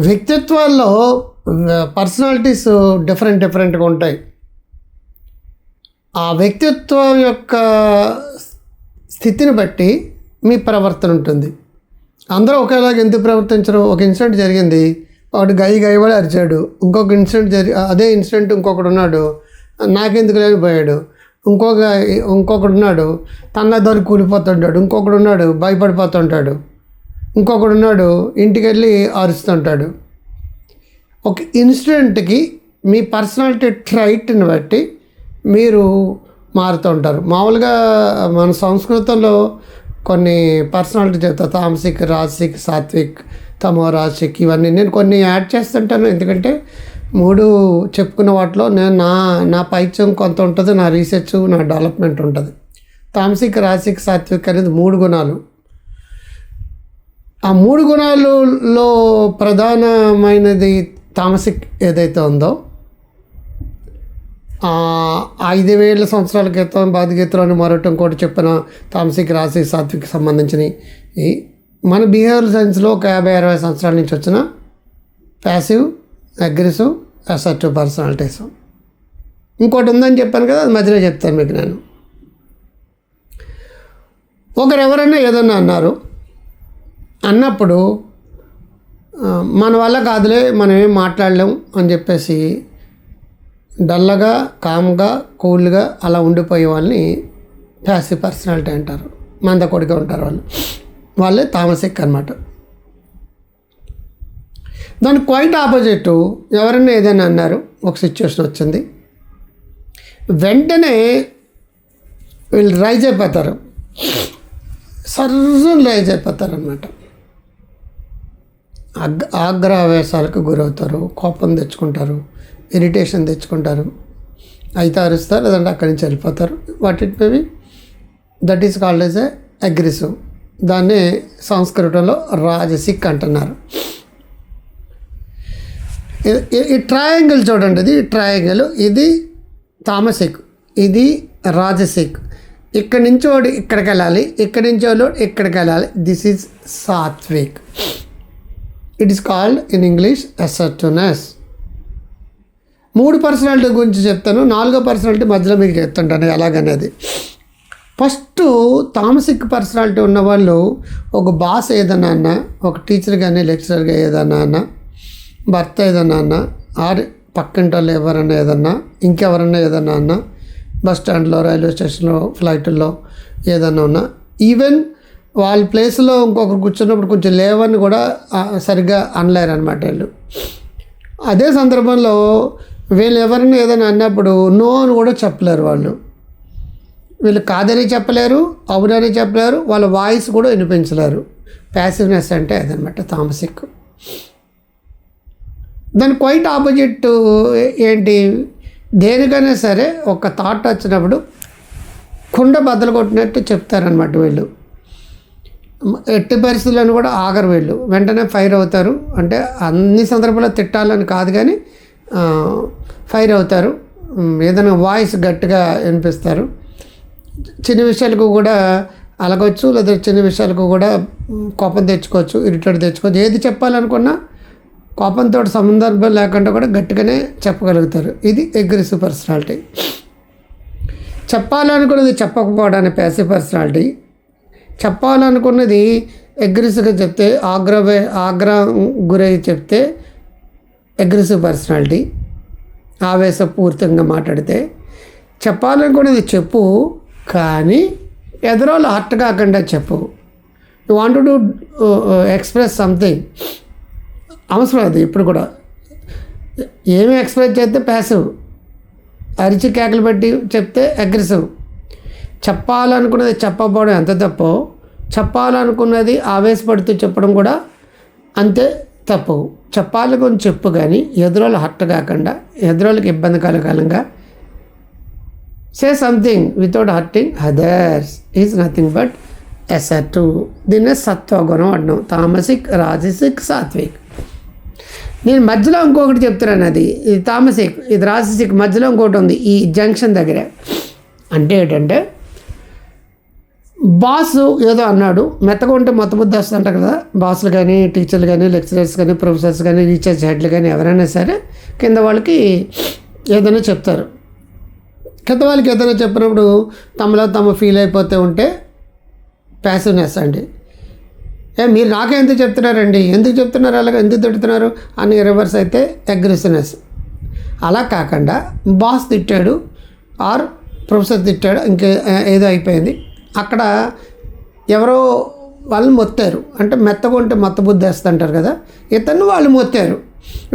వ్యక్తిత్వాల్లో personalities different డిఫరెంట్గా ఉంటాయి. ఆ వ్యక్తిత్వం యొక్క స్థితిని బట్టి మీ ప్రవర్తన ఉంటుంది. అందరూ ఒకేలాగా ఎందుకు ప్రవర్తించరు? ఒక ఇన్సిడెంట్ జరిగింది. వాడు గై గైవాడు అరిచాడు. ఇంకొక ఇన్సిడెంట్ జరి అదే ఇన్సిడెంట్ ఇంకొకడు ఉన్నాడు. నాకెందుకు లేనిపోయాడు? ఇంకొక ఇంకొకడు ఉన్నాడు. తన దగ్గర కూలిపోతుంటాడు. ఇంకొకడు ఉన్నాడు. భయపడిపోతుంటాడు. ఇంకొకడు ఉన్నాడు ఇంటికి వెళ్ళి అరుస్తుంటాడు. ఒక ఇన్సిడెంట్కి మీ పర్సనాలిటీ ట్రైట్ని బట్టి మీరు మారుతూ ఉంటారు. మామూలుగా మన సంస్కృతంలో కొన్ని పర్సనాలిటీ చెప్తా తామసిక్ రాసిక్ సాత్విక్ తమో రాసిక్ ఇవన్నీ నేను కొన్ని యాడ్ చేస్తుంటాను. ఎందుకంటే మూడు చెప్పుకున్న వాటిలో నేను నా నా పైత్యం కొంత ఉంటుంది నా రీసెర్చ్ నా డెవలప్మెంట్ ఉంటుంది. తామసిక్ రాసిక్ సాత్విక్ అనేది మూడు గుణాలు. ఆ మూడు గుణాలలో ప్రధానమైనది తామసిక్ ఏదైతే ఉందో ఐదు వేల సంవత్సరాల క్రితం బాధగీతలో అని మరొకటి చెప్పిన తామసిక్ రాశి సాత్విక్ సంబంధించినవి. మన బిహేవియర్ సైన్స్లో ఒక యాభై అరవై సంవత్సరాల నుంచి వచ్చిన ప్యాసివ్ అగ్రెసివ్ అసర్టివ్ పర్సనాలిటీస్. ఇంకోటి ఉందని చెప్పాను కదా అది మధ్యలో చెప్తాను మీకు నేను. ఒకరు ఎవరైనా ఏదన్నా అన్నారు అన్నప్పుడు మన వల్ల కాదులే మనం ఏం మాట్లాడలేం అని చెప్పేసి డల్లగా కామ్గా కూల్గా అలా ఉండిపోయే వాళ్ళని ప్యాసివ్ పర్సనాలిటీ అంటారు. మందకొడిగా ఉంటారు వాళ్ళు. వాళ్ళే తామసిక్ అనమాట దానికి క్వైట్ ఆపోజిట్ ఎవరైనా ఏదైనా అన్నారు ఒక సిచ్యువేషన్ వచ్చింది. వెంటనే వీళ్ళు రైజ్ అయిపోతారు. సర్రం రైజ్ అయిపోతారు అనమాట అగ్ ఆగ్రహవేశాలకు గురవుతారు కోపం తెచ్చుకుంటారు ఇరిటేషన్ తెచ్చుకుంటారు అయితే అరుస్తారు లేదంటే అక్కడి నుంచి వెళ్ళిపోతారు. What it maybe that is called as a aggressive దాన్ని సంస్కృతంలో రాజసిక్ అంటున్నారు. ఈ- ట్రయాంగిల్ చూడండి ఇది ట్రయాంగిల్ ఇది తామసిక్ ఇది రాజసిక్. ఇక్కడి నుంచి వాడు ఇక్కడికి వెళ్ళాలి ఇక్కడి నుంచి వాళ్ళు ఇక్కడికి వెళ్ళాలి. This is Satvik. It is called in English assertiveness మూడు పర్సనాలిటీ గురించి చెప్తాను నాలుగో పర్సనాలిటీ మధ్యలో మీకు చెప్తుంటాను ఎలాగనేది. ఫస్ట్ తామసిక్ పర్సనాలిటీ ఉన్నవాళ్ళు ఒక బాస్ ఏదన్నా అన్నా ఒక టీచర్ కానీ లెక్చరర్గా ఏదన్నా అన్న భర్త ఏదన్నా అన్న ఆర్ పక్కింటి వాళ్ళు ఎవరన్నా ఏదన్నా ఇంకెవరన్నా ఏదన్నా అన్న బస్ స్టాండ్లో రైల్వే స్టేషన్లో ఫ్లైట్లో ఏదన్నా ఉన్నా ఈవెన్ వాళ్ళ ప్లేస్లో ఇంకొకరు కూర్చున్నప్పుడు కొంచెం లేవని కూడా సరిగ్గా అనలేరు అనమాట వీళ్ళు. అదే సందర్భంలో వీళ్ళు ఎవరిని ఏదైనా అన్నప్పుడు నో అని కూడా చెప్పలేరు వాళ్ళు. వీళ్ళు కాదని చెప్పలేరు అవునని చెప్పలేరు వాళ్ళ వాయిస్ కూడా వినిపించలేరు. ప్యాసివ్నెస్ అంటే అదనమాట తామసిక్. దాని క్వైట్ ఆపోజిట్ ఏంటి? దేనికైనా సరే ఒక థాట్ వచ్చినప్పుడు కుండ బద్దలు కొట్టినట్టు చెప్తారనమాట వీళ్ళు. ఎట్టి పరిస్థితుల్లోనూ కూడా ఆగరు వీళ్ళు. వెంటనే ఫైర్ అవుతారు. అంటే అన్ని సందర్భాల్లో తిట్టాలని కాదు కానీ ఫైర్ అవుతారు. ఏదైనా వాయిస్ గట్టిగా వినిపిస్తారు. చిన్న విషయాలకు కూడా అలగవచ్చు లేదా చిన్న విషయాలకు కూడా కోపం తెచ్చుకోవచ్చు ఇరిటేట్ తెచ్చుకోవచ్చు. ఏది చెప్పాలనుకున్నా కోపంతో సందర్భం లేకుండా కూడా గట్టిగానే చెప్పగలుగుతారు. ఇది అగ్రెసివ్ పర్సనాలిటీ. చెప్పాలనుకున్నది చెప్పకపోవడానికి ప్యాసివ్ పర్సనాలిటీ చెప్పాలనుకున్నది అగ్రెసివ్గా చెప్తే ఆగ్రహ ఆగ్రహం గురై చెప్తే అగ్రెసివ్ పర్సనాలిటీ ఆవేశపూరితంగా మాట్లాడితే చెప్పాలనుకున్నది చెప్పు కానీ ఎదురోళ్ళు హర్ట్ కాకుండా చెప్పు. You want to express something అవసరం అది ఇప్పుడు కూడా. ఏమి ఎక్స్ప్రెస్ చేస్తే ప్యాసివ్ అరిచి కేకలు పెట్టి చెప్తే అగ్రెసివ్ చెప్పాలనుకున్నది చెప్పకపోవడం ఎంత తప్పో చెప్పాలనుకున్నది ఆవేశపడుతూ చెప్పడం కూడా అంతే తప్పు. కొంచెం చెప్పు కానీ ఎదురోళ్ళు హర్ట్ కాకుండా ఎదురోళ్ళకి ఇబ్బంది కలగాలంగా say something without hurting others is nothing but assert దీన్నే సత్వగుణం అంటున్నాం. తామసిక్ రాజసిక్ సాత్విక్. నేను మధ్యలో ఇంకొకటి చెప్తున్నాను అది. ఇది తామసిక్ ఇది రాజసిక్. మధ్యలో ఇంకోటి ఉంది. ఈ జంక్షన్ దగ్గర. అంటే ఏంటంటే బాస్ ఏదో అన్నాడు. మెత్తగా ఉంటే మొత్త బుద్ధి వస్తుంటారు కదా. బాస్లు కానీ టీచర్లు కానీ లెక్చరర్స్ కానీ ప్రొఫెసర్స్ కానీ రీసెర్చ్ హెడ్లు కానీ ఎవరైనా సరే కింద వాళ్ళకి ఏదైనా చెప్తారు. కింద వాళ్ళకి ఏదైనా చెప్పినప్పుడు తమలో తమ ఫీల్ అయిపోతే ఉంటే ప్యాసివ్నెస్ అండి. ఏ మీరు నాకే ఎందుకు చెప్తున్నారండి? ఎందుకు చెప్తున్నారు అలాగే? ఎందుకు తిడుతున్నారు? అని రివర్స్ అయితే అగ్రెసివ్నెస్. అలా కాకుండా బాస్ తిట్టాడు ఆర్ ప్రొఫెసర్ తిట్టాడు ఇంకే ఏదో అయిపోయింది. అక్కడ ఎవరో వాళ్ళు మొత్తారు. అంటే మెత్తగా ఉంటే వేస్తుంటారు కదా. ఇతను వాళ్ళు మొత్తారు.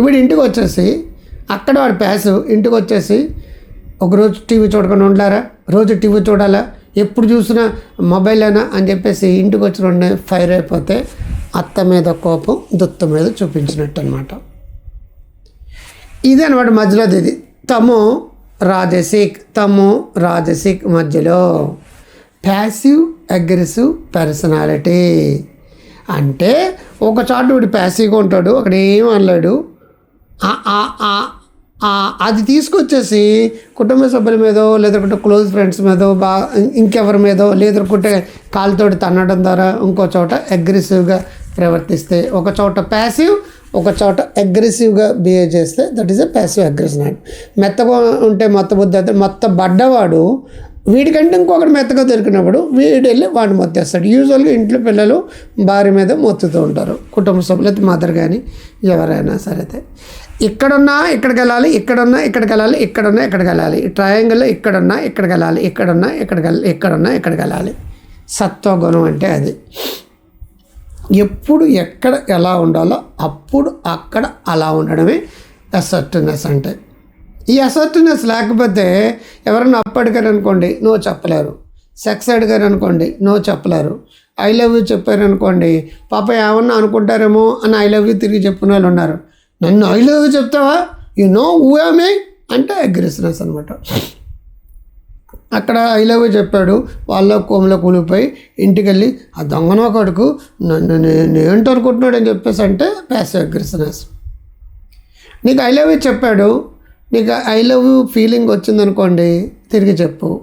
వీడు ఇంటికి వచ్చేసి అక్కడ వాడు ప్యాసు ఇంటికి వచ్చేసి ఒకరోజు టీవీ చూడకుండా ఉండారా రోజు టీవీ చూడాలా? ఎప్పుడు చూసినా మొబైలేనా? అని చెప్పేసి ఇంటికి వచ్చిన ఫైర్ అయిపోతే అత్త మీద కోపం దుత్త మీద చూపించినట్టు అనమాట ఇది అనమాట మధ్యలో ఇది తము రాజసిక్ తము రాజసిక్ మధ్యలో. ప్యాసివ్ అగ్రెసివ్ పర్సనాలిటీ అంటే ఒక చాటు వీడు ప్యాసివ్గా ఉంటాడు అక్కడ ఏం అనలేడు. అది తీసుకొచ్చేసి కుటుంబ సభ్యుల మీదో లేదంటే క్లోజ్ ఫ్రెండ్స్ మీదో బా ఇంకెవరి మీదో లేదనుకుంటే కాలుతోటి తన్నడం ద్వారా ఇంకో చోట అగ్రెసివ్గా ప్రవర్తిస్తే ఒక చోట ప్యాసివ్ ఒక చోట అగ్రెసివ్గా బిహేవ్ చేస్తే that is a passive aggressive and మెత్తగా ఉంటే మొత్త బుద్ధి అయితే మొత్త బడ్డవాడు వీడికంటే ఇంకొకటి మెత్తగా దొరికినప్పుడు వీడు వెళ్ళి వాడిని మొత్తేస్తాడు. యూజువల్గా ఇంట్లో పిల్లలు భార్య మీద మొత్తుతూ ఉంటారు. కుటుంబ సభ్యులు అయితే మదర్ కానీ ఎవరైనా సరే అయితే. ఇక్కడున్నా ఇక్కడికి వెళ్ళాలి ఇక్కడున్నా ఇక్కడికి వెళ్ళాలి ఇక్కడున్నా ఇక్కడికి వెళ్ళాలి. ట్రయాంగిల్లో ఇక్కడున్నా ఇక్కడికి వెళ్ళాలి ఇక్కడున్నా ఇక్కడికి వెళ్ళాలి ఇక్కడున్నా ఇక్కడికి వెళ్ళాలి. సత్వగుణం అంటే అది. ఎప్పుడు ఎక్కడ ఎలా ఉండాలో అప్పుడు అక్కడ అలా ఉండడమే అసర్టినెస్ అంటే. ఈ అసర్టినెస్ లేకపోతే ఎవరైనా అప్పు అడిగారు అనుకోండి నో చెప్పలేరు. సెక్స్ అడిగారు అనుకోండి నో చెప్పలేరు. ఐ లవ్ యూ చెప్పారనుకోండి పాప ఏమన్నా అనుకుంటారేమో అని ఐ లవ్ యూ తిరిగి చెప్పిన వాళ్ళు ఉన్నారు. నన్ను ఐ లవ్ యూ చెప్తావా? యు నో ఊయామే అంటే అగ్రెసివ్నెస్ అనమాట అక్కడ ఐ లవ్ యూ చెప్పాడు. వాళ్ళ కోమలో కూలిపోయి ఇంటికి వెళ్ళి ఆ దొంగనో కొడుకు నన్ను నేను ఏంటో అనుకుంటున్నాడు అని చెప్పేసి అంటే ప్యాసివ్ అగ్రెసివ్నెస్ నీకు ఐ లవ్ యూ చెప్పాడు. నీకు ఐ లవ్ యూ ఫీలింగ్ వచ్చిందనుకోండి తిరిగి చెప్పు.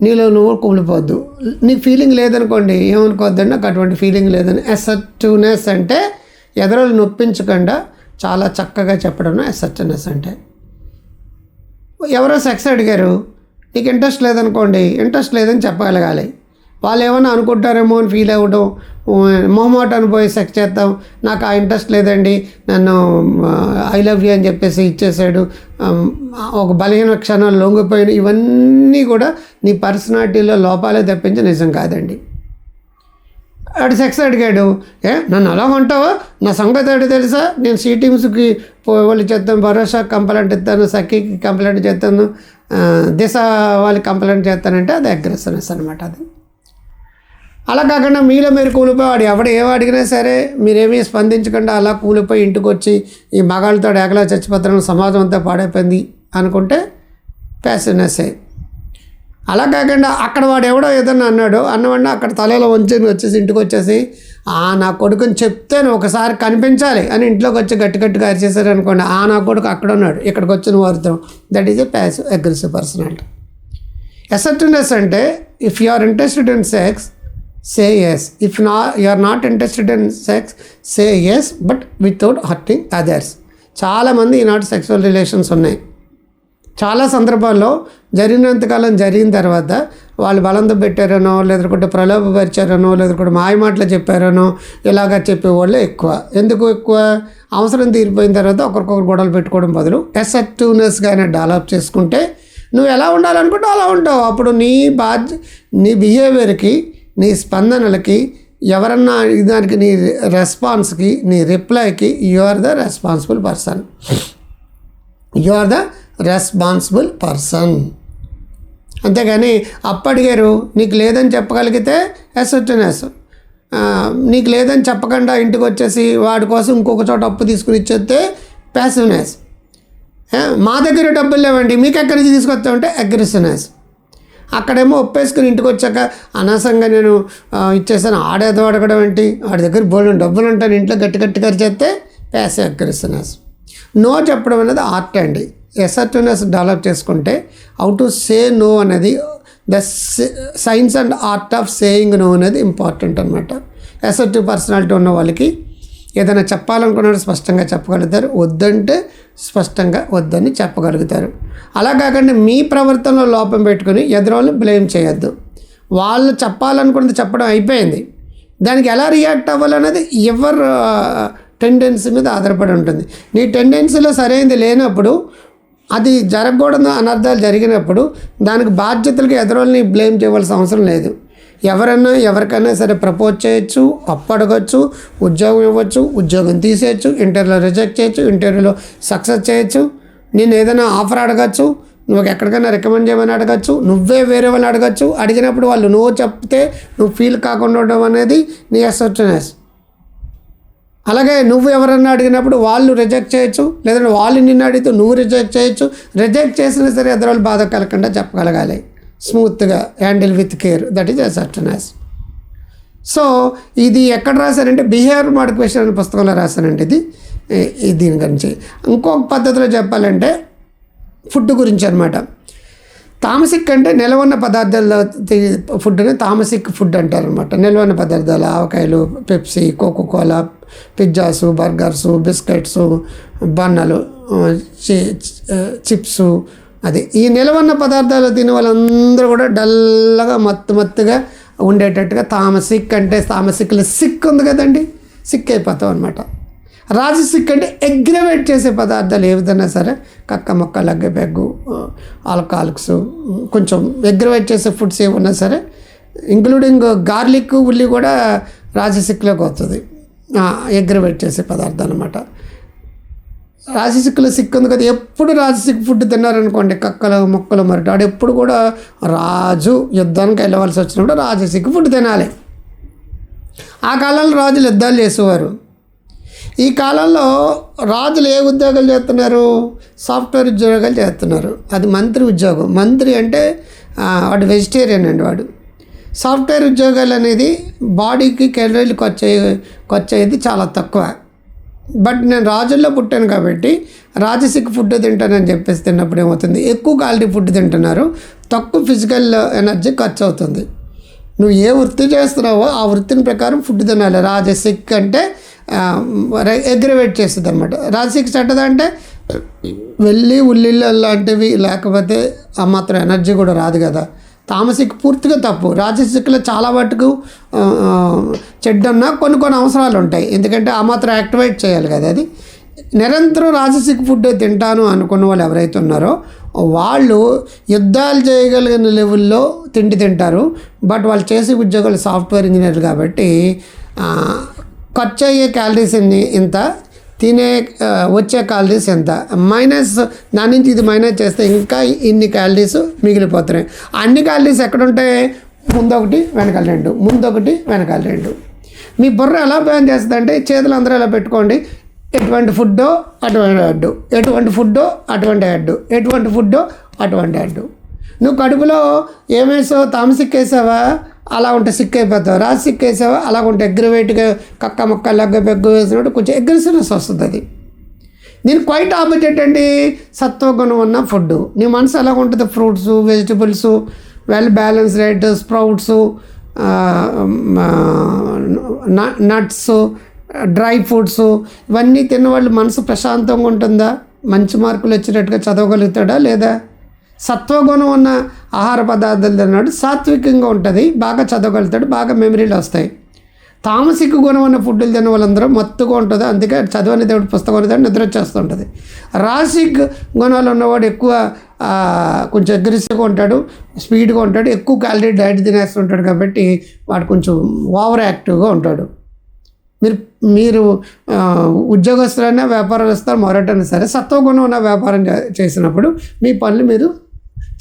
నీలో నువ్వు కుమిలిపోద్దు. నీకు ఫీలింగ్ లేదనుకోండి ఏమనుకోవద్దండి? నాకు అటువంటి ఫీలింగ్ లేదని. అసర్టివ్నెస్ అంటే ఎదరోళ్ళు నొప్పించకుండా చాలా చక్కగా చెప్పడం అసర్టివ్నెస్ అంటే. ఎవరో సెక్స్ అడిగారు నీకు ఇంట్రెస్ట్ లేదనుకోండి ఇంట్రెస్ట్ లేదని చెప్పగలగాలి. వాళ్ళు ఏమైనా అనుకుంటారేమో అని ఫీల్ అవ్వడం మొహమాట అనుపోయి సెక్స్ చేద్దాం నాకు ఆ ఇంట్రెస్ట్ లేదండి నన్ను ఐ లవ్ యూ అని చెప్పేసి ఇచ్చేసాడు ఒక బలహీన క్షణం లొంగిపోయిన ఇవన్నీ కూడా నీ పర్సనాలిటీలో లోపాలే తప్పించి నిజం కాదండి. ఆడు సెక్స్ అడిగాడు ఏ నన్ను అలా ఉంటావా నా సంగతి ఏంటో తెలుసా? నేను సి టీమ్స్కి వాళ్ళు చేస్తాను భరోసా కంప్లైంట్ ఇస్తాను సఖీకి కంప్లైంట్ చేస్తాను దిశ వాళ్ళకి కంప్లైంట్ చేస్తానంటే అది అగ్రెసివ్నెస్ అనమాట అది. అలా కాకుండా మీలో మీరు కూలిపోయి వాడు ఎవడు ఏం అడిగినా సరే మీరేమీ స్పందించకుండా అలా కూలిపోయి ఇంటికి వచ్చి ఈ మగాళ్ళతో ఏకలా చచ్చిపోతున్న సమాజం అంతా పాడైపోయింది అనుకుంటే ప్యాసివ్నెస్సే అలా కాకుండా అక్కడ వాడు ఎవడో ఏదన్నా అన్నాడు అన్నవాడిని అక్కడ తలలో వంచుని వచ్చేసి ఇంటికి వచ్చేసి ఆ నా కొడుకుని చెప్తేనే ఒకసారి కనిపించాలి అని ఇంట్లోకి వచ్చి గట్టి గట్టిగా అరిచేశారు అనుకోండి ఆ నా కొడుకు అక్కడ ఉన్నాడు ఇక్కడికి వచ్చిన నువ్వు that is a passive aggressive personality assertiveness అంటే if you are interested in sex say yes if నా you are not interested in sex say yes but without hurting others చాలామంది ఈనాటి సెక్సువల్ రిలేషన్స్ ఉన్నాయి. చాలా సందర్భాల్లో జరిగినంతకాలం జరిగిన తర్వాత వాళ్ళు బలంతో పెట్టారనో లేదంటే ప్రలోభపరిచారనో లేదంటే మాయమాటలు చెప్పారనో ఇలాగ చెప్పేవాళ్ళు ఎక్కువ. ఎందుకు ఎక్కువ? అవసరం తీరిపోయిన తర్వాత ఒకరికొకరు గొడవలు పెట్టుకోవడం బదులు ఎసెప్టివ్నెస్గానే డెవలప్ చేసుకుంటే నువ్వు ఎలా ఉండాలనుకుంటే అలా ఉంటావు. అప్పుడు నీ బాధ్య నీ బిహేవియర్కి నీ స్పందనలకి ఎవరన్నా దానికి నీ రెస్పాన్స్కి నీ రిప్లైకి you are the responsible person you are the responsible person అంతేగాని అప్పడిగారు నీకు లేదని చెప్పగలిగితే ఎస్ఎస్ఎన్ఎస్ నీకు లేదని చెప్పకుండా ఇంటికి వచ్చేసి వాడి కోసం ఇంకొక చోట అప్పు తీసుకుని ఇచ్చేస్తే ప్యాసివ్నెస్ మా దగ్గర డబ్బులు లేవండి మీకు ఎక్కడి నుంచి తీసుకొస్తామంటే అగ్రెసివ్నెస్ అక్కడేమో ఒప్పేసుకుని ఇంటికి వచ్చాక అనవసరంగా నేను ఇచ్చేసాను. ఆడేదో అడగడం ఏంటి? వాడి దగ్గర బోల్డ్ డబ్బులు ఉంటాను ఇంట్లో గట్టి గట్టి చేస్తే ప్యాసివ్ అగ్రెసివ్నెస్ నో చెప్పడం అనేది ఆర్ట్ అండి. ఎసర్టివ్నెస్ డెవలప్ చేసుకుంటే హౌ టు సే నో అనేది the science and art of saying no అనేది ఇంపార్టెంట్ అనమాట ఎసర్టివ్ పర్సనాలిటీ ఉన్న వాళ్ళకి ఏదైనా చెప్పాలనుకున్నట్టు స్పష్టంగా చెప్పగలుగుతారు. వద్దంటే స్పష్టంగా వద్దని చెప్పగలుగుతారు. అలా కాకుండా మీ ప్రవర్తనలో లోపం పెట్టుకుని ఎదురోళ్ళు బ్లేమ్ చేయొద్దు. వాళ్ళు చెప్పాలనుకున్నది చెప్పడం అయిపోయింది. దానికి ఎలా రియాక్ట్ అవ్వాలన్నది ఎవరు టెండెన్సీ మీద ఆధారపడి ఉంటుంది. నీ టెండెన్సీలో సరైనది లేనప్పుడు అది జరగకూడదు అనర్థాలు జరిగినప్పుడు దానికి బాధ్యతలకు ఎదురోళ్ళని బ్లేమ్ చేయవలసిన అవసరం లేదు. ఎవరైనా ఎవరికైనా సరే ప్రపోజ్ చేయొచ్చు అప్పు అడగచ్చు ఉద్యోగం ఇవ్వచ్చు ఉద్యోగం తీసేయచ్చు ఇంటర్వ్యూలో రిజెక్ట్ చేయొచ్చు ఇంటర్వ్యూలో సక్సెస్ చేయొచ్చు. నేను ఏదైనా ఆఫర్ అడగచ్చు నువ్వు ఎక్కడికైనా రికమెండ్ చేయమని అడగచ్చు నువ్వే వేరే వాళ్ళని అడగచ్చు. అడిగినప్పుడు వాళ్ళు నువ్వు చెప్తే నువ్వు ఫీల్ కాకుండా ఉండడం అనేది నీ అసర్టనెస్ అలాగే నువ్వు ఎవరన్నా అడిగినప్పుడు వాళ్ళు రిజెక్ట్ చేయొచ్చు లేదంటే వాళ్ళు నిన్ను అడిగితే నువ్వు రిజెక్ట్ చేయొచ్చు. రిజెక్ట్ చేసినా సరే ఎదురు బాధ కలగకుండా చెప్పగలగాలి. స్మూత్గా handle with care that is assertiveness so ఇది ఎక్కడ రాశానంటే బిహేవియర్ మోడిఫికేషన్ అనే పుస్తకంలో రాశానండి ఇది. దీని గురించి. ఇంకొక పద్ధతిలో చెప్పాలంటే ఫుడ్ గురించి అనమాట తామసిక్ అంటే నిలవన్న పదార్థాల్లో ఫుడ్ని తామసిక్ ఫుడ్ అంటారు అనమాట నిలవన్న పదార్థాలు ఆవకాయలు Pepsi Coca Cola pizzas burgers biscuits బన్నలు chips అది. ఈ నిలవన్న పదార్థాలు తినే వాళ్ళందరూ కూడా డల్లగా మత్తు మత్తుగా ఉండేటట్టుగా తామసిక్ అంటే తామసిక్లో సిక్ ఉంది కదండి సిక్ అయిపోతాం అనమాట రాజసిక్ అంటే ఎగ్రవేట్ చేసే పదార్థాలు ఏ విధంగా సరే కక్క మొక్క లగ్గ బెగ్గు ఆల్కహాలిక్స్ కొంచెం ఎగ్రవేట్ చేసే ఫుడ్స్ ఏమున్నా సరే ఇంక్లూడింగ్ గార్లిక్ ఉల్లి కూడా రాజసిక్లోకి వస్తుంది. ఎగ్రవేట్ చేసే పదార్థం అనమాట రాజసిక్కులో సిక్కు ఉంది కదా. ఎప్పుడు రాజసిక్ ఫుడ్ తిన్నారనుకోండి కక్కలు మొక్కలు మరి వాడు ఎప్పుడు కూడా రాజు యుద్ధానికి వెళ్ళవలసి వచ్చినప్పుడు రాజు సిక్కు ఫుడ్ తినాలి. ఆ కాలంలో రాజులు యుద్ధాలు చేసేవారు. ఈ కాలంలో రాజులు ఏ ఉద్యోగాలు చేస్తున్నారు? సాఫ్ట్వేర్ ఉద్యోగాలు చేస్తున్నారు. అది మంత్రి ఉద్యోగం. మంత్రి అంటే వాడు వెజిటేరియన్ అండి వాడు. సాఫ్ట్వేర్ ఉద్యోగాలు అనేది బాడీకి కెలరీలు ఖర్చు ఖర్చు అయ్యేది చాలా తక్కువ. బట్ నేను రాజుల్లో పుట్టాను కాబట్టి రాజసిక్ ఫుడ్ తింటానని చెప్పేసి తిన్నప్పుడు ఏమవుతుంది? ఎక్కువ క్వాలిటీ ఫుడ్ తింటున్నారు. తక్కువ ఫిజికల్ ఎనర్జీ ఖర్చు అవుతుంది నువ్వు ఏ వృత్తి చేస్తున్నావో ఆ వృత్తిని ప్రకారం ఫుడ్ తినాలి. రాజసిక్ అంటే ఎగ్రవేట్ చేస్తుంది అనమాట రాజసిక్ చెడ్డదా అంటే వెళ్ళి ఉల్లిళ్ళు లాంటివి లేకపోతే ఆ మాత్రం ఎనర్జీ కూడా రాదు కదా. తామసిక్ పూర్తిగా తప్పు. రాజసిక్లో చాలా మటుకు చెడ్డన్నా కొన్ని కొన్ని అవసరాలు ఉంటాయి. ఎందుకంటే ఆ మాత్రం యాక్టివేట్ చేయాలి కదా అది. నిరంతరం రాజసిక్ ఫుడ్ తింటాను అనుకున్న వాళ్ళు ఎవరైతే ఉన్నారో వాళ్ళు యుద్ధాలు చేయగలిగిన లెవెల్లో తిండి తింటారు. బట్ వాళ్ళు చేసే ఉద్యోగాలు సాఫ్ట్వేర్ ఇంజనీర్లు కాబట్టి ఖర్చు అయ్యే క్యాలరీస్ ఇంత తినే వచ్చే క్యాలరీస్ ఎంత? మైనస్ దాని నుంచి ఇది మైనస్ చేస్తే ఇంకా ఇన్ని క్యాలరీస్ మిగిలిపోతున్నాయి. అన్ని క్యాలరీస్ ఎక్కడుంటాయి ముందొకటి వెనకాల రెండు. ముందొకటి వెనకాల రెండు. మీ బుర్ర ఎలా ప్లాన్ చేస్తుందంటే చేతులు అందరూ ఎలా పెట్టుకోండి. ఎటువంటి ఫుడ్డో అటువంటి అడ్డు. ఎటువంటి ఫుడ్డో అటువంటి అడ్డు. ఎటువంటి ఫుడ్డో అటువంటి అడ్డు. నువ్వు కడుపులో ఏమేసావు తామసిక్కేసావా? అలా ఉంటే సిక్ అయిపోతావు. రాసి సిక్ వేసావా? అలా ఉంటే అగ్రవేట్గా కక్క మొక్క లగ్గ బెగ్గు వేసినట్టు కొంచెం అగ్రెసివ్నెస్ వస్తుంది. అది నేను క్వైట్ ఆపోజిట్ అండి సత్వగుణం ఉన్న ఫుడ్ నీ మనసు ఎలా ఉంటుంది? Fruits vegetables well balance diet sprouts nuts dry fruits ఇవన్నీ తిన్నవాళ్ళు మనసు ప్రశాంతంగా ఉంటుందా? మంచి మార్కులు వచ్చేటట్టుగా చదవగలుగుతాడా లేదా? సత్వగుణం ఉన్న ఆహార పదార్థాలు తిన్నాడు. సాత్వికంగా ఉంటుంది. బాగా చదవగలుగుతాడు. బాగా మెమరీలు వస్తాయి. తామసిక గుణం ఉన్న ఫుడ్లు తిన్న వాళ్ళందరూ మత్తుగా ఉంటుంది. అందుకే చదవని దేవుడు పుస్తకం అనేది నిద్ర వచ్చేస్తుంటుంది. రాసిక్ గుణాలు ఉన్నవాడు ఎక్కువ కొంచెం అగ్రెసివ్గా ఉంటాడు. స్పీడ్గా ఉంటాడు. ఎక్కువ క్యాలరీ డైట్ తినేస్తుంటాడు కాబట్టి వాడు కొంచెం ఓవర్ యాక్టివ్గా ఉంటాడు. మీరు మీరు ఆ, ఉద్యోగస్తులైనా వ్యాపారస్తులు మొరటైనా సరే సత్వగుణం ఉన్న వ్యాపారం చేసినప్పుడు మీ పనులు మీరు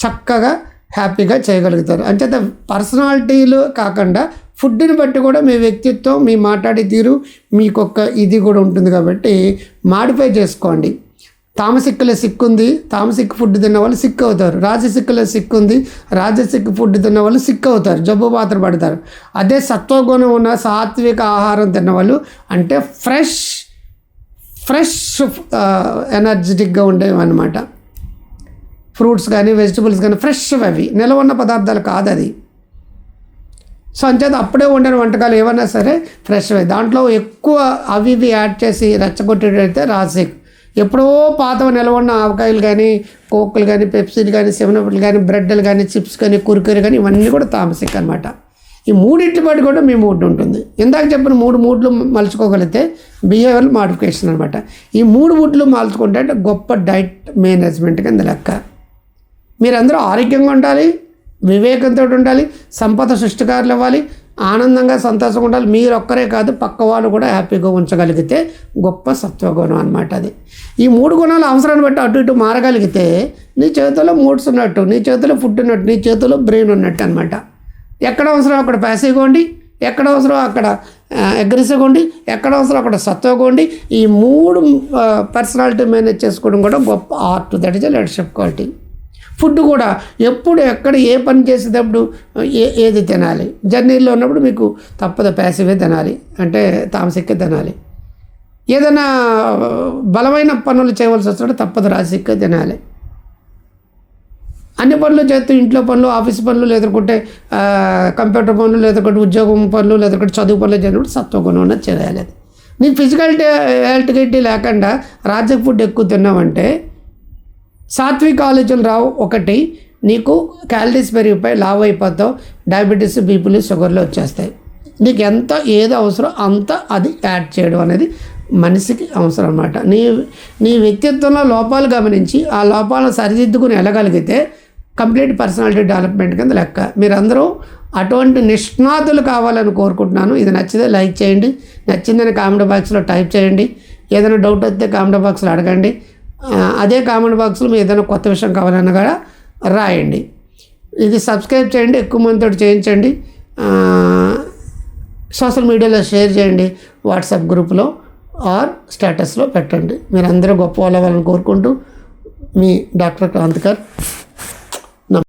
చక్కగా హ్యాపీగా చేయగలుగుతారు. అంచేత పర్సనాలిటీలు కాకుండా ఫుడ్ని బట్టి కూడా మీ వ్యక్తిత్వం మీ మాట్లాడే తీరు మీకొక్క ఇది కూడా ఉంటుంది కాబట్టి మాడిఫై చేసుకోండి. తామసిక్కులో సిక్కుంది ఉంది తామసిక్ ఫుడ్ తిన్న వాళ్ళు సిక్ అవుతారు రాజసిక్కులో సిక్కుంది ఉంది రాజసిక్ ఫుడ్ తిన్న వాళ్ళు సిక్ అవుతారు జబ్బు పాత్ర పడతారు. అదే సత్వగుణం ఉన్న సాత్విక ఆహారం తిన్న వాళ్ళు అంటే ఫ్రెష్ ఫ్రెష్ ఎనర్జెటిక్గా ఉండేవి అనమాట ఫ్రూట్స్ కానీ వెజిటబుల్స్ కానీ ఫ్రెష్ అవి. నిల్వ ఉన్న పదార్థాలు కాదు అది. సో అంచేత అప్పుడే వండిన వంటకాలు ఏమన్నా సరే ఫ్రెష్ అవి దాంట్లో ఎక్కువ అవి ఇవి యాడ్ చేసి రెచ్చగొట్టేటైతే రాసిక్ ఎప్పుడో పాత నిల్వ ఉన్న ఆవకాయలు కానీ కోకులు కానీ పెప్సీలు కానీ సెవెనప్లు కానీ బ్రెడ్లు కానీ చిప్స్ కానీ కురుకురు కానీ ఇవన్నీ కూడా తామసిక్ అనమాట ఈ మూడింటి పాటు కూడా మీ మూడ్ ఉంటుంది. ఇందాక చెప్పిన మూడు మూడ్లు మలుచుకోగలిగితే బిహేవియర్ మాడిఫికేషన్ అనమాట ఈ మూడు మూడ్లు మలుచుకుంటే అంటే గొప్ప డైట్ మేనేజ్మెంట్ కింద లెక్క. మీరందరూ ఆరోగ్యంగా ఉండాలి వివేకంతో ఉండాలి సంపద సృష్టికారులు ఇవ్వాలి ఆనందంగా సంతోషంగా ఉండాలి. మీరు ఒక్కరే కాదు పక్క వాళ్ళు కూడా హ్యాపీగా ఉంచగలిగితే గొప్ప సత్వగుణం అనమాట అది. ఈ మూడు గుణాలు అవసరాన్ని బట్టి అటు ఇటు మారగలిగితే నీ చేతిలో మూడ్స్ ఉన్నట్టు నీ చేతిలో ఫుడ్ ఉన్నట్టు నీ చేతిలో బ్రెయిన్ ఉన్నట్టు అనమాట ఎక్కడ అవసరం అక్కడ ప్యాసివ్గా ఉండి ఎక్కడ అవసరం అక్కడ అగ్రెసివ్గా ఉండి ఎక్కడ అవసరం అక్కడ సత్వగా ఉండి ఈ మూడు పర్సనాలిటీ మేనేజ్ చేసుకోవడం కూడా గొప్ప art that is leadership quality food కూడా ఎప్పుడు ఎక్కడ ఏ పని చేసేటప్పుడు ఏ ఏది తినాలి? జర్నీలో ఉన్నప్పుడు మీకు తప్పదు ప్యాసివే తినాలి అంటే తామసిక్కే తినాలి. ఏదైనా బలమైన పనులు చేయవలసి వచ్చినప్పుడు తప్పదు రాసిక్కే తినాలి. అన్ని పనులు చేస్తూ ఇంట్లో పనులు ఆఫీస్ పనులు లేదంటే కంప్యూటర్ పనులు లేదంటే ఉద్యోగం పనులు లేదంటే చదువు పనులు చేసినప్పుడు సత్వగుణం చేయాలి అది. ఫిజికల్ ఫిజికాలిటీ లేకుండా రాజ్య ఫుడ్ ఎక్కువ తిన్నావంటే సాత్విక ఆలోచనలు రావు. ఒకటి నీకు క్యాలరీస్ పెరిగిపోయి లావ్ అయిపోతావు డయాబెటీస్ బీపీలు షుగర్లు వచ్చేస్తాయి. నీకు ఎంత ఏది అవసరం అంత అది యాడ్ చేయడం అనేది మనిషికి అవసరం అనమాట నీ నీ వ్యక్తిత్వంలో లోపాలు గమనించి ఆ లోపాలను సరిదిద్దుకుని వెళ్ళగలిగితే కంప్లీట్ పర్సనాలిటీ డెవలప్మెంట్ కింద లెక్క. మీరందరూ అటువంటి నిష్ణాతులు కావాలని కోరుకుంటున్నాను. ఇది నచ్చితే లైక్ చేయండి. నచ్చిందని కామెంట్ బాక్స్లో టైప్ చేయండి. ఏదైనా డౌట్ వస్తే కామెంట్ బాక్స్లో అడగండి. అదే కామెంట్ బాక్స్లో మీ ఏదైనా కొత్త విషయం కావాలన్నా కూడా రాయండి. ఇది సబ్స్క్రైబ్ చేయండి ఎక్కువ మందితో చేయించండి. సోషల్ మీడియాలో షేర్ చేయండి వాట్సాప్ గ్రూప్లో ఆర్ స్టేటస్లో పెట్టండి. మీరు అందరూ గొప్ప వాళ్ళని కోరుకుంటూ మీ డాక్టర్ క్రాంతికర్